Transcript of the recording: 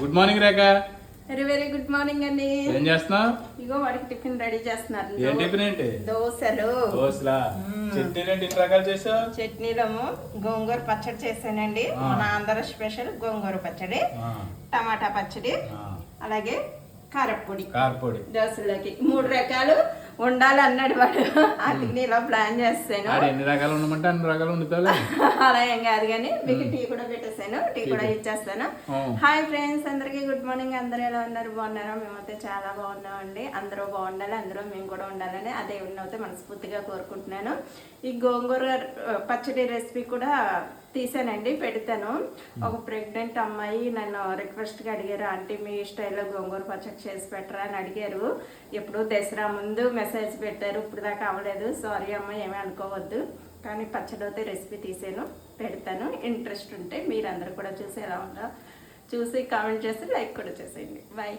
Good morning Rekha very very good morning అండి ఏం చేస్తున్నావు? ఇగో వాడికి టిఫిన్ రెడీ చేస్తున్నారు. ఏం టిఫిన్ ఏంటి? దోశలు. దోశలా? చట్నీలు ఏంటి? రకాలు చేసావు? చట్నీలము గోంగూర పచ్చడి చేశానండి. మన ఆంధ్ర స్పెషల్ గోంగూర పచ్చడి టమాటా పచ్చడి అలాగే కారప్పొడి కారపొడి దోశలకి మూడు రకాలు. ఉండాలి అన్నాడు వాడు. అందుకని ఇలా ప్లాన్ చేస్తాను. ఎన్ని రకాలు ఉండమంటే అన్ని రకాలు వండుతావులే అలా ఏం కాదు కానీ మీకు టీ కూడా పెట్టేశాను టీ కూడా ఇచ్చేస్తాను. హాయ్ ఫ్రెండ్స్ అందరికీ గుడ్ గుడ్ మార్నింగ్ అందరూ ఎలా ఉన్నారు? బాగున్నారా? మేమైతే చాలా బాగున్నామండి. అందరూ బాగుండాలి అందరూ మేము కూడా ఉండాలని అదే అయితే మనస్ఫూర్తిగా కోరుకుంటున్నాను. ఈ గోంగూర పచ్చడి రెసిపీ కూడా తీసానండి పెడతాను. ఒక ప్రెగ్నెంట్ అమ్మాయి నన్ను రిక్వెస్ట్గా అడిగారు ఆంటీ మీ స్టైల్లో గోంగూర పచ్చడి చేసి పెట్టరా? అని అడిగారు. ఎప్పుడు దసరా ముందు మెసేజ్ పెట్టారు ఇప్పుడు దాకా అవ్వలేదు సారీ అమ్మ ఏమీ అనుకోవద్దు. కానీ పచ్చడి అయితే రెసిపీ తీసాను పెడతాను. ఇంట్రెస్ట్ ఉంటే మీరందరూ కూడా చూసి ఎలా ఉందో చూసి కామెంట్ చేసి లైక్ కూడా చేసేయండి. బాయ్